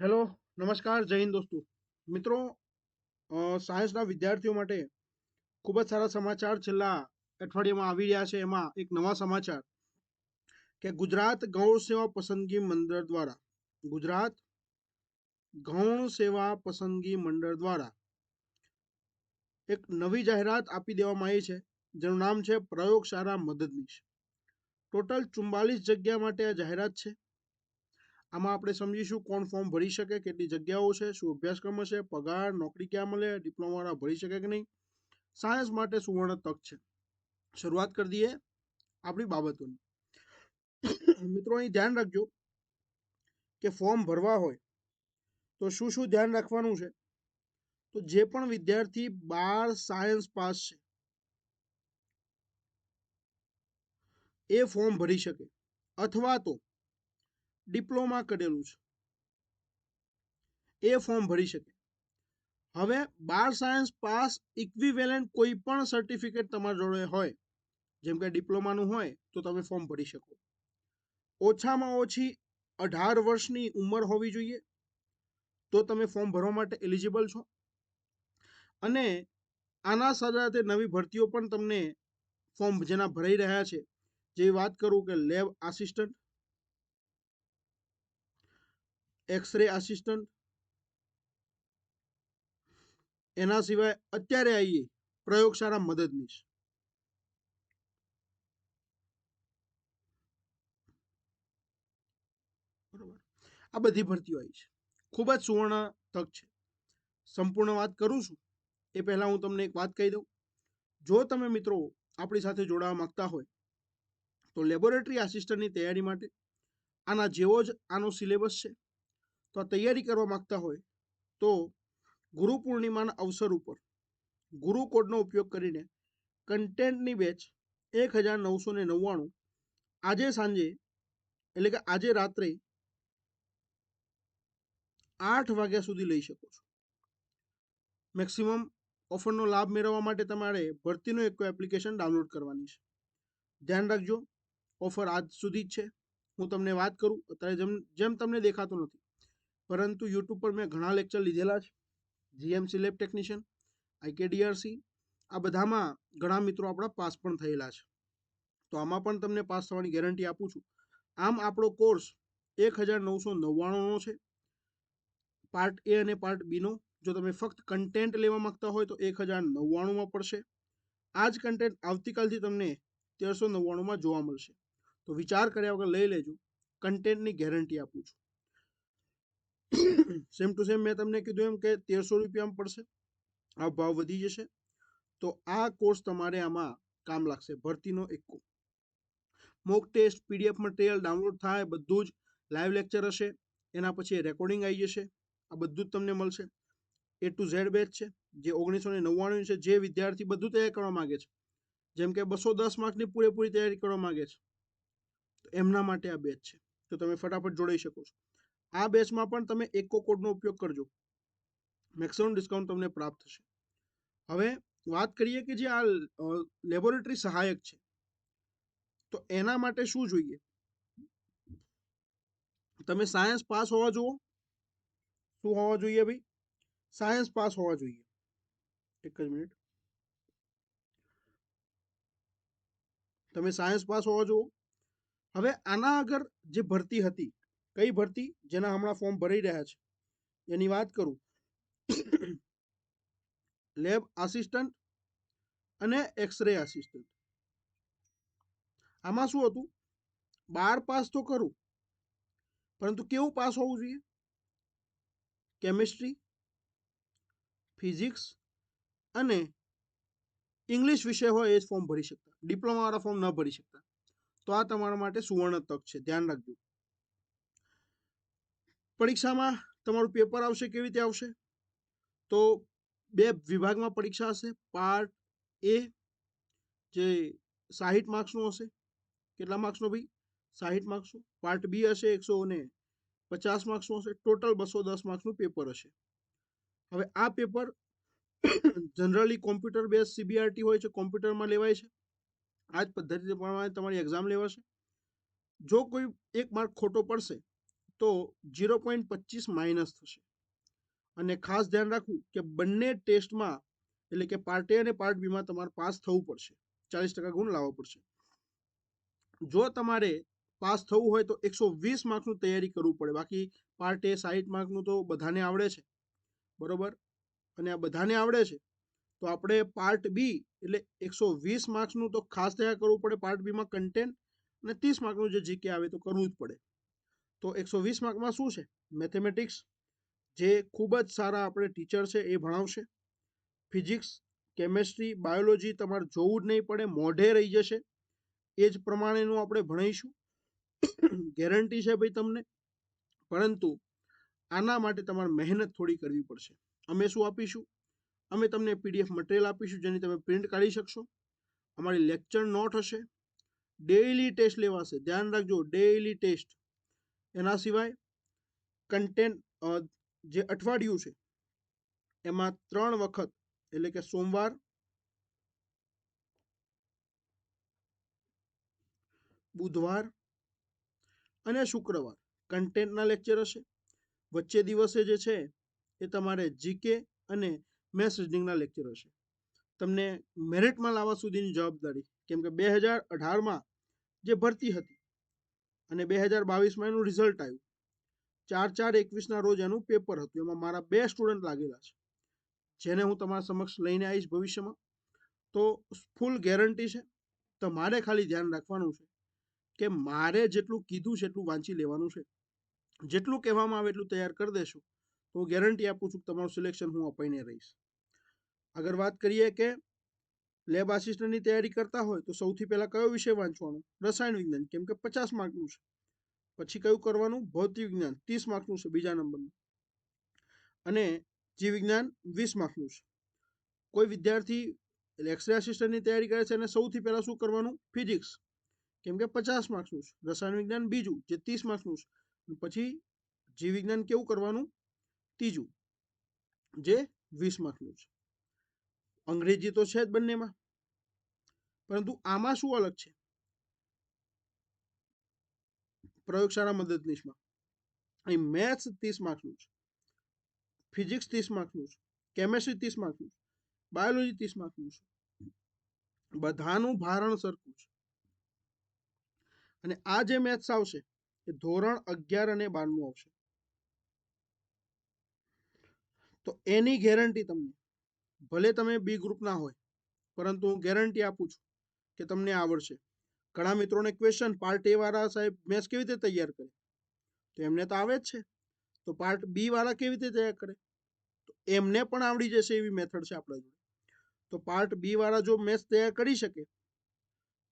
Hello નમસ્કાર, જય હિન્દ દોસ્તો. મિત્રો સાયન્સના વિદ્યાર્થીઓ માટે ખૂબ જ સારા સમાચાર છેલ્લા અઠવાડિયામાં આવી રહ્યા છે. એમાં એક નવા સમાચાર કે ગુજરાત ગૌણ સેવા પસંદગી મંડળ દ્વારા, ગુજરાત ગૌણ સેવા પસંદગી મંડળ દ્વારા એક નવી જાહેરાત આપી દેવામાં આવી છે, જેનું નામ છે પ્રયોગશાળા મદદનીશ. ટોટલ ચુમ્બાલીસ જગ્યા માટે આ જાહેરાત છે. આમાં આપણે સમજીશું કોણ ફોર્મ ભરી શકે, કેટલી જગ્યાઓ છે, શું અભ્યાસક્રમ હશે, પગાર, નોકરી ક્યાં મળે ડિપ્લોમાવાળા ભરી શકે કે નહીં? સાયન્સ માટે સુવર્ણ તક છે. શરૂઆત કરી દઈએ આપણી બાબતોની. મિત્રો, અહીં ધ્યાન રાખજો કે ફોર્મ ભરવા હોય તો શું શું ધ્યાન રાખવાનું છે? તો જે પણ વિદ્યાર્થી બાર સાયન્સ પાસ છે, એ ફોર્મ ભરી શકે. અથવા તો ડિપ્લોમા કરેલું છે. એ ફોર્મ ભરી શકે. હવે બાર સાયન્સ પાસ ઇક્વિવેલન્ટ કોઈ પણ સર્ટિફિકેટ તમારા જોડે હોય, જેમ કે ડિપ્લોમાનું હોય, તો તમે ફોર્મ ભરી શકો. ઓછામાં ઓછી અઢાર વર્ષની ઉંમર હોવી જોઈએ, તો તમે ફોર્મ ભરવા માટે એલિજિબલ છો. અને આના સાથે નવી ભરતીઓ પણ તમને ફોર્મ જેના ભરાઈ રહ્યા છે જેવી વાત કરું કે લેબ આસિસ્ટન્ટ એક્સરે આસિસ્ટન્ટ. એના સિવાય અત્યારે આવીએ પ્રયોગશાળા મદદનીશ. આ બધી ભરતીઓ આવી છે. ખૂબ જ સુવર્ણ તક છે. સંપૂર્ણ વાત કરું છું. એ પહેલાં હું તમને એક વાત કહી દઉં. જો તમે મિત્રો આપણી સાથે જોડાવા માંગતા હોય, તો લેબોરેટરી આસિસ્ટન્ટની તૈયારી માટે આના જેવો જ આનો સિલેબસ છે. તો તૈયારી કરવા માગતા હોય તો ગુરુ પૂર્ણિમાના અવસર ઉપર ગુરુ કોડનો ઉપયોગ કરીને કન્ટેન્ટની બેચ એક હજાર નવસો ને નવ્વાણું આજે સાંજે, એટલે કે આજે રાત્રે આઠ વાગ્યા સુધી લઈ શકો છો. મેક્સિમમ ઓફરનો લાભ મેળવવા માટે તમારે ભરતીનું એક એપ્લિકેશન ડાઉનલોડ કરવાની છે. ધ્યાન રાખજો, ઓફર આજ સુધી જ છે. હું તમને વાત કરું, અત્યારે જેમ જેમ તમને દેખાતું નથી. પરંતુ યુટ્યુબ પર મેં ઘણા લેક્ચર લીધેલા છે. જીએમસી લેબ ટેકનિશિયન આઈકેડીઆરસી આ બધામાં ઘણા મિત્રો આપણા પાસ પણ થયેલા છે. તો આમાં પણ તમને પાસ થવાની ગેરંટી આપું છું. આમ આપણો કોર્સ એક હજાર નવસો નવ્વાણુંનો છે. પાર્ટ એ અને પાર્ટ બીનો જો તમે ફક્ત કન્ટેન્ટ લેવા માંગતા હોય તો એક હજાર નવ્વાણુંમાં પડશે. આ જ કન્ટેન્ટ આવતીકાલથી તમને તેરસો નવ્વાણુંમાં જોવા મળશે. તો વિચાર કર્યા વગર લઈ લેજો. કન્ટેન્ટની ગેરંટી આપું છું. સેમ ટુ સેમ મેં તમને કીધું એમ કે તેરસો રૂપિયામાં પડશે. આ ભાવ વધી જશે. તો આ કોર્સ તમારે આમાં કામ લાગશે. ભરતીનો એકો mock test PDF material download થાય, બધું જ લાઈવ લેક્ચર હશે. એના પછી રેકોર્ડિંગ આવી જશે. આ બધું જ તમને મળશે. એ ટુ ઝેડ બેચ છે, જે ઓગણીસો ને નવ્વાણું છે, જે વિદ્યાર્થી બધું તૈયાર કરવા માગે છે. જેમ કે બસો દસ માર્કની પૂરેપૂરી તૈયારી કરવા માગે છે. તો એમના માટે આ બેચ છે. તો તમે ફટાફટ જોડાઈ શકો છો. આ બેચમાં પણ તમે એકો કોડનો ઉપયોગ કરજો. મેક્સિમમ ડિસ્કાઉન્ટ તમને પ્રાપ્ત થશે. હવે વાત કરીએ કે જે આ લેબોરેટરી સહાયક છે. તો એના માટે શું જોઈએ? તમે સાયન્સ પાસ હોવા જુઓ. શું હોવા જોઈએ ભાઈ? સાયન્સ પાસ હોવા જોઈએ. એક જ મિનિટ તમે સાયન્સ પાસ હોવા જુઓ. હવે આના આગળ જે ભરતી હતી કઈ ભરતી જેના હમણાં ફોર્મ ભરાઈ રહ્યા છે? એની વાત કરું. લેબ આસિસ્ટન્ટ અને એક્સરે આસિસ્ટન્ટ આમાં શું હતું? બાર પાસ તો કરું, પરંતુ કેવું પાસ હોવું જોઈએ? કેમિસ્ટ્રી ફિઝિક્સ અને ઇંગ્લિશ વિષય હોય એ જ ફોર્મ ભરી શકતા. ડિપ્લોમાવાળા ફોર્મ ન ભરી શકતા. તો આ તમારા માટે સુવર્ણ તક છે. ધ્યાન રાખજો. પરીક્ષામાં તમારું પેપર આવશે કેવી રીતે આવશે? તો બે વિભાગમાં પરીક્ષા હશે. પાર્ટ એ જે સાહીઠ માર્ક્સનું હશે. કેટલા માર્ક્સનો ભાઈ? સાહીઠ માર્ક્સનું. પાર્ટ બી હશે એકસો ને પચાસ માર્ક્સનું હશે. ટોટલ બસો દસ માર્ક્સનું પેપર હશે. હવે આ paper generally computer base CBRT હોય છે. કોમ્પ્યુટરમાં લેવાય છે. આ જ પદ્ધતિ પ્રમાણે તમારી એક્ઝામ લેવાશે. જો કોઈ એક માર્ક ખોટો પડશે તો ઝીરો પોઈન્ટ પચીસ માઇનસ થશે. અને ખાસ ધ્યાન રાખવું કે બંને ટેસ્ટમાં એટલે કે પાર્ટ એ અને પાર્ટ બીમાં તમારે પાસ થવું પડશે. ચાલીસ ટકા ગુણ લાવવા પડશે. જો તમારે પાસ થવું હોય તો એકસો વીસ માર્કનું તૈયારી કરવું પડે. બાકી પાર્ટ એ સાઠ માર્કનું તો બધાને આવડે છે. બરોબર? અને આ બધાને આવડે છે, તો આપણે પાર્ટ બી એટલે એકસો વીસ માર્ક્સનું તો ખાસ તૈયાર કરવું પડે પાર્ટ બીમાં કન્ટેન્ટ અને ત્રીસ માર્કનું જે જીકે આવે તો કરવું જ પડે. તો એકસો વીસ માર્કમાં શું છે? મેથેમેટિક્સ. જે ખૂબ જ સારા આપણે ટીચર છે એ ભણાવશે. ફિઝિક્સ, કેમેસ્ટ્રી, બાયોલોજી તમારે જોવું જ નહીં પડે, મોઢે રહી જશે. એ જ પ્રમાણેનું આપણે ભણાવીશું ગેરંટી છે ભાઈ તમને. પરંતુ આના માટે તમારે મહેનત થોડી કરવી પડશે. અમે શું આપીશું? અમે તમને પીડીએફ મટીરિયલ આપીશું જેની તમે પ્રિન્ટ કાઢી શકશો. અમારી લેક્ચર નોટ હશે. ડેઈલી ટેસ્ટ લેવાશે. ધ્યાન રાખજો, ડેઇલી ટેસ્ટ. એના સિવાય કન્ટેન જે અઠવાડિયું છે, એમાં ત્રણ વખત, એટલે કે સોમવાર, બુધવાર અને શુક્રવાર કન્ટેન્ટના લેક્ચર હશે. વચ્ચે દિવસે જે છે, એ તમારે જીકે અને મેથ્સ રીડિંગના લેક્ચર હશે. તમને મેરિટમાં લાવવા સુધીની જવાબદારી, કેમ કે બે હજાર અઢારમાં જે ભરતી હતી અને બે હજાર બાવીસમાં એનું રિઝલ્ટ આવ્યું. ચાર ચાર એકવીસના રોજ એનું પેપર હતું. એમાં મારા બે સ્ટુડન્ટ લાગેલા છે. જેને હું તમારા સમક્ષ લઈને આવીશ ભવિષ્યમાં. તો ફૂલ ગેરંટી છે. તમારે ખાલી ધ્યાન રાખવાનું છે કે મારે જેટલું કીધું છે એટલું વાંચી લેવાનું છે. જેટલું કહેવામાં આવે એટલું તૈયાર કરી દેશો. તો ગેરંટી આપું છું કે તમારું સિલેક્શન હું અપાઈને રહીશ. આગળ વાત કરીએ કે લેબ આસિસ્ટન્ટની તૈયારી કરતા હોય તો સૌથી પહેલાં કયો વિષય વાંચવાનો? રસાયણ વિજ્ઞાન, કેમ કે પચાસ માર્કનું છે. પછી કયું કરવાનું? ભૌતિક વિજ્ઞાન, ત્રીસ માર્કનું છે બીજા નંબરનું. અને જીવ વિજ્ઞાન, વીસ માર્કનું છે. કોઈ વિદ્યાર્થી એક્સરે આસિસ્ટન્ટની તૈયારી કરે છે અને સૌથી પહેલાં શું કરવાનું? ફિઝિક્સ, કેમ કે પચાસ માર્ક્સનું છે. રસાયણ વિજ્ઞાન બીજું, જે ત્રીસ માર્ક્સનું છે. પછી જીવ વિજ્ઞાન કેવું કરવાનું? ત્રીજું, જે વીસ માર્કનું છે. અંગ્રેજી તો છે જ બંનેમાં. પરંતુ આમાં શું અલગ છે? પ્રયોગશાળા મદદનીશમાં. અહીં મેથ્સ ત્રીસ માર્ક્સનું છે. ફિઝિક્સ ત્રીસ માર્ક્સનું છે. કેમેસ્ટ્રી ત્રીસ માર્ક્સનું છે. બાયોલોજી ત્રીસ માર્ક્સનું છે. બધાનું ભારણ સરખું છે. અને આ જે મેથ્સ આવશે એ ધોરણ અગિયાર અને બારનું આવશે. તો એની ગેરંટી તમને. ભલે તમે બી ગ્રુપના હોય, પરંતુ હું ગેરંટી આપું છું કે તમને આવડશે. ઘણા મિત્રોને ક્વેશ્ચન પાર્ટ એ વાળા સાહેબ મેથ્સ કેવી રીતે તૈયાર કરે? તો એમને તો આવે જ છે. તો પાર્ટ બી વાળા કેવી રીતે તૈયાર કરે? તો એમને પણ આવડી જશે એવી મેથડ છે આપણા જોડે. તો પાર્ટ બી વાળા જો મેથ્સ તૈયાર કરી શકે,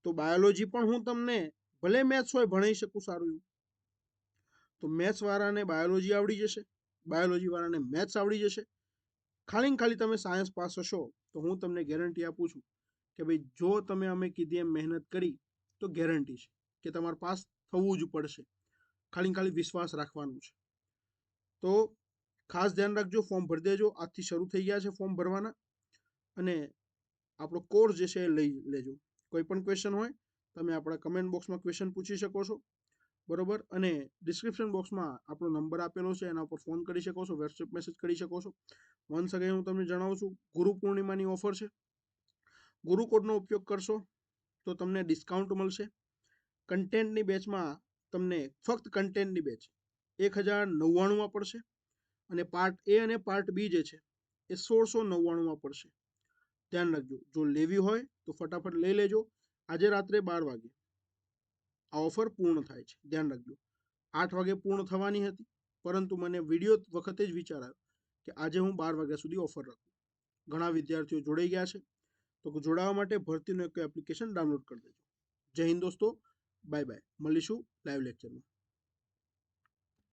તો બાયોલોજી પણ હું તમને ભલે મેથ્સ હોય ભણાવી શકું સારું એવું. તો મેથ્સ વાળાને બાયોલોજી આવડી જશે બાયોલોજી વાળાને મેથ્સ આવડી જશે ખાલી ખાલી તમે સાયન્સ પાસ હશો, તો હું તમને ગેરંટી આપું છું કે ભાઈ, જો તમે અમે કીધી એમ મહેનત કરી, તો ગેરંટી છે કે તમારે પાસ થવું જ પડશે. ખાલી ખાલી વિશ્વાસ રાખવાનું છે. તો ખાસ ધ્યાન રાખજો ફોર્મ ભરી દેજો. આજથી શરૂ થઈ ગયા છે ફોર્મ ભરવાના. અને આપણો કોર્સ જે છે એ લઈ લેજો. કોઈ પણ ક્વેશ્ચન હોય, તમે આપણા કમેન્ટ બોક્સમાં ક્વેશ્ચન પૂછી શકો છો. બરોબર? અને ડિસ્ક્રિપ્શન બોક્સમાં આપણો નંબર આપેલો છે, એના ઉપર ફોન કરી શકો છો વોટ્સએપ મેસેજ કરી શકો છો. વન્સ અગેન હું તમને જણાવું છું, ગુરુ પૂર્ણિમાની ઓફર છે. ગુરુ કોડનો ઉપયોગ કરશો તો તમને ડિસ્કાઉન્ટ મળશે. કન્ટેન્ટની બેચમાં તમને ફક્ત કન્ટેન્ટની બેચ એક હજાર નવ્વાણુંમાં પડશે અને પાર્ટ એ અને પાર્ટ બી જે છે એ સોળસો નવ્વાણુંમાં પડશે. ધ્યાન રાખજો, જો લેવી હોય તો ફટાફટ લઈ લેજો. આજે રાત્રે બાર વાગે. આ ઓફર પૂર્ણ થાય છે. ધ્યાન રાખજો. આઠ વાગે પૂર્ણ થવાની હતી, પરંતુ મને વીડિયો વખતે જ વિચાર આવ્યો. કે આજે હું બાર વાગ્યા સુધી ઓફર રાખું. ઘણા વિદ્યાર્થીઓ જોડાઈ ગયા છે. તો જોડાવા માટે ભરતીનું એક એપ્લિકેશન ડાઉનલોડ કરી દેજો. જય હિન્દ દોસ્તો. બાય બાય મળીશું લાઈવ લેક્ચરમાં